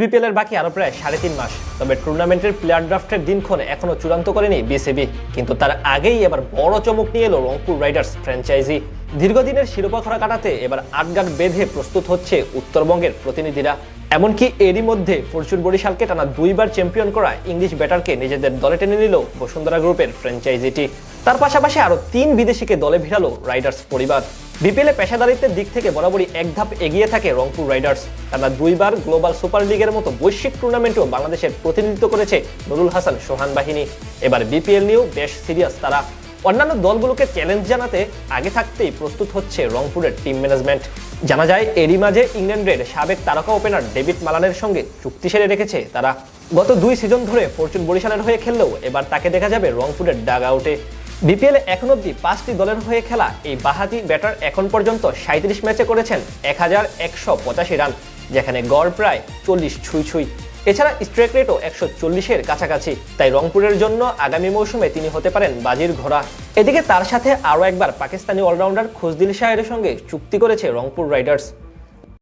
আইবিপিএল এর বাকি আরও প্রায় সাড়ে তিন মাস। তবে টুর্নামেন্টের প্লেয়ার ড্রাফটের দিনক্ষণ এখনও চূড়ান্ত করেনি বিসিবি কিন্তু তার আগেই এবার বড় চমক নিয়ে এলো রংপুর রাইডার্স ফ্র্যাঞ্চাইজি। দীর্ঘদিনের শিরোপা খরা কাটাতে এবার আটগাট বেঁধে প্রস্তুত হচ্ছে উত্তরবঙ্গের প্রতিনিধিরা। এমনকি এরই মধ্যে ফরচুন বরিশালকে টানা দুইবার চ্যাম্পিয়ন করা ইংলিশ ব্যাটারকে নিজেদের দলে টেনে নিল বসুন্ধরা গ্রুপের ফ্র্যাঞ্চাইজিটি। তার পাশাপাশি আরও তিন বিদেশিকে দলে ভিড়ালো রাইডার্স পরিবার। বিপিএলে পেশাদারিত্বের দিক থেকে বরাবরই এক ধাপ এগিয়ে থাকে রংপুর রাইডার্স। টানা দুইবার গ্লোবাল সুপার লিগের মতো বৈশ্বিক টুর্নামেন্টও বাংলাদেশের প্রতিনিধিত্ব করেছে নুরুল হাসান সোহান বাহিনী। এবার বিপিএল নিয়েও বেশ সিরিয়াস তারা। অন্যান্য দলগুলোকে চ্যালেঞ্জ জানাতে আগে থাকতেই প্রস্তুত হচ্ছে রংপুরের টিম ম্যানেজমেন্ট। জানা যায়, এরই মাঝে ইংল্যান্ডের সাবেক তারকা ওপেনার ডেভিড মালানের সঙ্গে চুক্তি সেরে রেখেছে তারা। গত দুই সিজন ধরে ফরচুন বরিশালের হয়ে খেললেও এবার তাকে দেখা যাবে রংপুরের ডাগ আউটে। বিপিএল এখন অব্দি পাঁচটি দলের হয়ে খেলা এই বাহাতি ব্যাটার এখন পর্যন্ত সাঁত্রিশ ম্যাচে করেছেন এক হাজার একশো পঁচাশি রান, যেখানে গড় প্রায় চল্লিশ ছুঁই ছুঁই। এছাড়া স্ট্রাইক রেটও একশো চল্লিশের কাছাকাছি। তাই রংপুরের জন্য আগামী মৌসুমে তিনি হতে পারেন বাজির ঘোড়া। এদিকে তার সাথে আরও একবার পাকিস্তানি অলরাউন্ডার খুজদিল শাহের সঙ্গে চুক্তি করেছে রংপুর রাইডার্স।